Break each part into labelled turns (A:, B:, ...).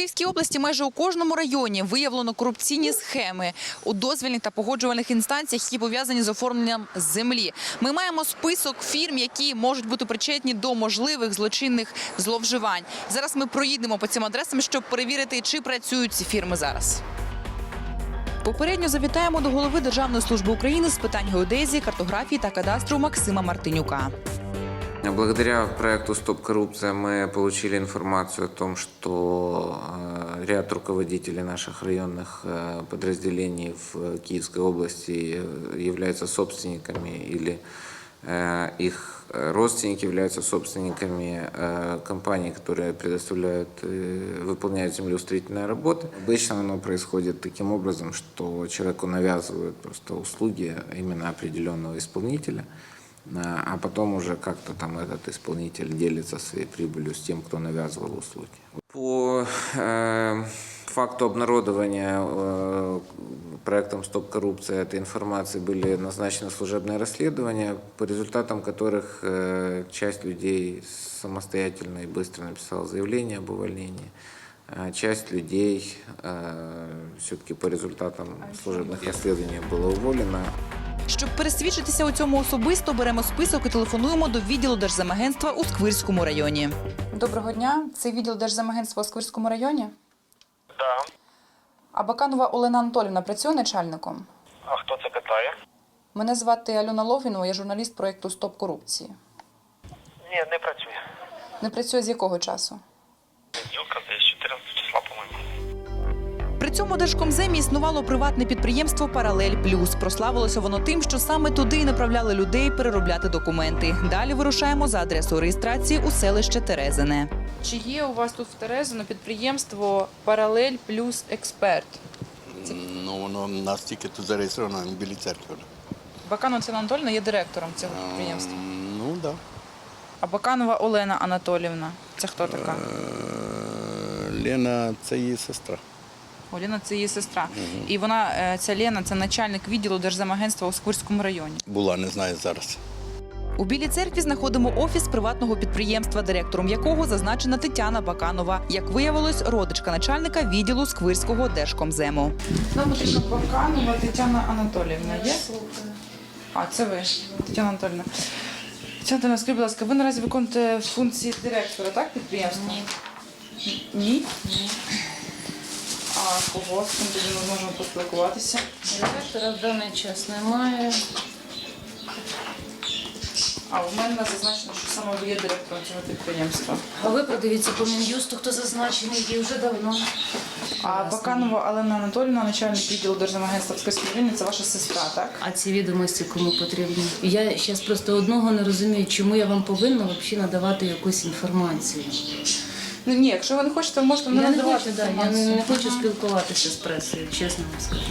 A: Київській області майже у кожному районі виявлено корупційні схеми у дозвільних та погоджувальних інстанціях, які пов'язані з оформленням землі. Ми маємо список фірм, які можуть бути причетні до можливих злочинних зловживань. Зараз ми проїдемо по цим адресам, щоб перевірити, чи працюють ці фірми зараз. Попередньо завітаємо до голови Державної служби України з питань геодезії, картографії та кадастру Максима Мартинюка.
B: Благодаря проекту «Стоп коррупция» мы получили информацию о том, что э, ряд руководителей наших районных э, подразделений в Киевской области э, являются собственниками или их родственники являются собственниками компаний, которые предоставляют, выполняют землеустроительные работы. Обычно оно происходит таким образом, что человеку навязывают просто услуги именно определенного исполнителя, а а потом уже как-то там этот исполнитель делится своей прибылью с тем, кто навязывал услуги. По э, факту обнародования э, проектом «Стоп коррупция» этой информации были назначены служебные расследования, по результатам которых э, часть людей самостоятельно и быстро написала заявление об увольнении. А Часть людей все-таки по результатам служебных расследований была уволена.
A: Щоб пересвідчитися у цьому особисто, беремо список і телефонуємо до відділу Держземагентства у Сквирському районі. Доброго дня. Це відділ Держземагентства у Сквирському районі.
C: Да.
A: А Баканова Олена Анатолівна працює начальником.
C: А хто це питає?
A: Мене звати Альона Логвінова, я журналіст проєкту Стоп корупції.
C: Ні, не працює.
A: Не працює з якого часу? При цьому Держкомземі існувало приватне підприємство Паралель Плюс. Прославилося воно тим, що саме туди і направляли людей переробляти документи. Далі вирушаємо за адресою реєстрації у селище Терезине. Чи є у вас тут в Терезино підприємство Паралель Плюс Експерт?
D: Ну, воно в нас тільки тут зареєстровано в білій церкві.
A: Баканова Олена Анатольовна є директором цього підприємства.
D: М, Ну, так. Да.
A: А Баканова Олена Анатолівна. Це хто така?
D: Е, Лена це її сестра.
A: Олена це її сестра. І вона, е, ця Лена, це начальник відділу Держземагентства у Сквирському районі.
D: Була, не знаю зараз.
A: У Білій церкві знаходимо офіс приватного підприємства, директором якого зазначена Тетяна Баканова. Як виявилось, родичка начальника відділу Сквирського держкомзему. Нам потрібна Баканова Тетяна Анатоліївна є? А, це ви, Тетяна Анатоліївна. Тетяна Анатоліївна, скажіть, будь ласка, ви наразі виконуєте функції директора, так, підприємства? Ні. Ні? Ні. Кого з ким тоді ми можемо поспілкуватися?
E: Директора в даний час немає.
A: А у мене зазначено, що саме ви є директором цього підприємства.
E: А ви подивіться по Мін'юсту, хто зазначений є вже давно.
A: А Баканова Олена Анатолійовна, начальник відділу Держземагентства в це ваша сестра, так?
E: А ці відомості кому потрібні? Я зараз просто одного не розумію, чому я вам повинна взагалі надавати якусь інформацію.
A: Ну ні, якщо ви не хочете, ви можете не
E: Я не
A: надавати
E: хочу, да, я не, не хочу спілкуватися з пресою, чесно вам скажу.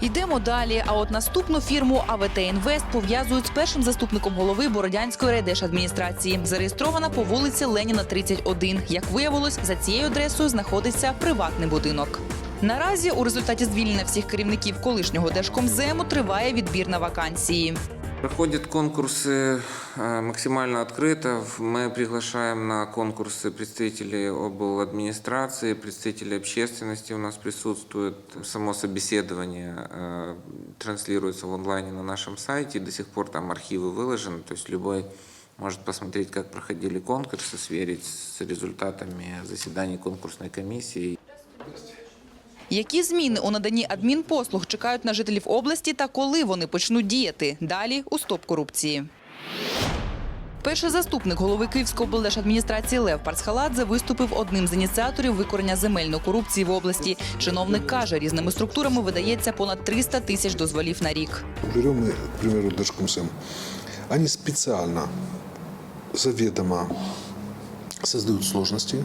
A: Йдемо далі. А от наступну фірму АВТ Інвест пов'язують з першим заступником голови Бородянської райдержадміністрації. Зареєстрована по вулиці Леніна, 31. Як виявилось, за цією адресою знаходиться приватний будинок. Наразі у результаті звільнення всіх керівників колишнього держкомзему триває відбір на вакансії.
B: Проходят конкурсы э, максимально открыто. Мы приглашаем на конкурсы представителей обл. администрации, представителей общественности у нас присутствуют. Само собеседование э, транслируется в онлайне на нашем сайте. До сих пор там архивы выложены, то есть любой может посмотреть, как проходили конкурсы, сверить с результатами заседаний конкурсной комиссии.
A: Які зміни у наданні адмінпослуг чекають на жителів області та коли вони почнуть діяти? Далі у стоп корупції. Перший заступник голови Київської облдержадміністрації Лев Парсхаладзе виступив одним з ініціаторів викорення земельної корупції в області. Чиновник каже, різними структурами видається понад 300 тисяч дозволів на рік.
F: Берем мы, к примеру, Держкомсем. Они специально, заведомо создают сложности.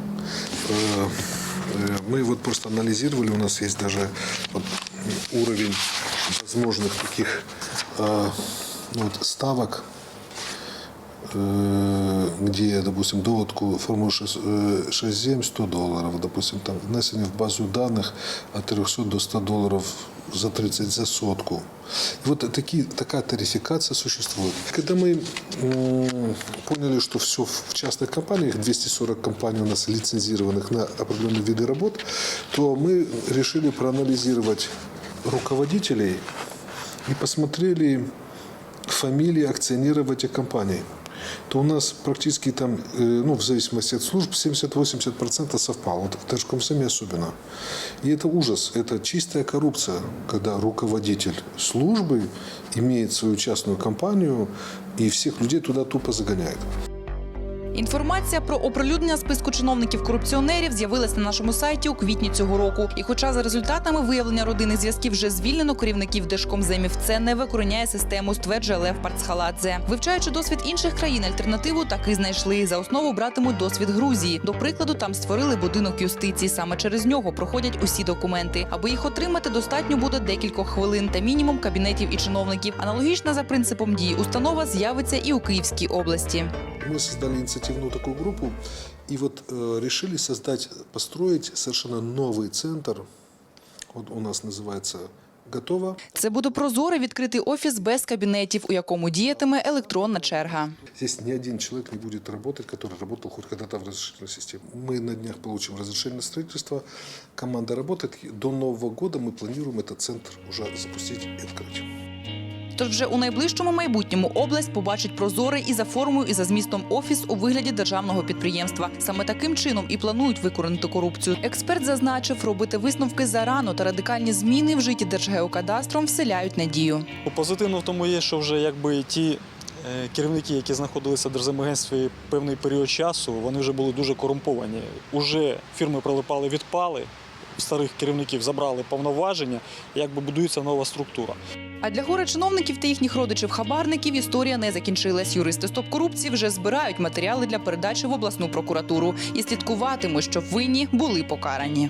F: Э, э, Мы вот просто анализировали, у нас есть даже вот уровень возможных таких э, ну вот ставок э, Где, допустим, доводку формулу 6.7 100 долларов, допустим, там внесение в базу данных от 300 до 100 долларов за 30 за сотку. И вот такие, такая тарификация существует. Когда мы поняли, что все в частных компаниях, 240 компаний у нас лицензированных на определенные виды работ, то мы решили проанализировать руководителей и посмотрели фамилии акционеров этих компаний, то у нас практически там, э, ну, в зависимости от служб, 70-80% совпало. Вот в Держкомсоме особенно. И это ужас, это чистая коррупция, когда руководитель службы имеет свою частную компанию и всех людей туда тупо загоняет.
A: Інформація про оприлюднення списку чиновників-корупціонерів з'явилась на нашому сайті у квітні цього року. І хоча за результатами виявлення родинних зв'язків вже звільнено керівників держкомземів, це не викореняє систему, стверджує Лев Парцхаладзе. Вивчаючи досвід інших країн, альтернативу таки знайшли. За основу братимуть досвід Грузії. До прикладу, там створили будинок юстиції. Саме через нього проходять усі документи. Аби їх отримати, достатньо буде декількох хвилин та мінімум кабінетів і чиновників. Аналогічна за принципом дії установа з'явиться і у Київській області.
F: Мы создали инициативную такую группу и вот э, решили создать, построить совершенно новый центр. Вот у нас называется «Готово».
A: Це буде прозорий відкритий офіс без кабінетів, у якому діятиме електронна черга.
F: Здесь ни один человек не будет работать, который работал хоть когда-то в разрешительной системе. Мы на днях получим разрешение на строительство. Команда работает. И До Нового года мы планируем этот центр уже запустить и открыть.
A: Тож вже у найближчому майбутньому область побачить прозорий і за формою, і за змістом офіс у вигляді державного підприємства. Саме таким чином і планують викоренити корупцію. Експерт зазначив, робити висновки зарано та радикальні зміни в житті Держгеокадастром вселяють надію.
G: Позитивно в тому є, що вже якби ті е, керівники, які знаходилися в Держземагентстві певний період часу, вони вже були дуже корумповані. Уже фірми прилипали, відпали, старих керівників забрали повноваження, якби будується нова структура.
A: А для горе чиновників та їхніх родичів-хабарників історія не закінчилась. Юристи стоп корупції вже збирають матеріали для передачі в обласну прокуратуру і слідкуватимуть, щоб винні були покарані.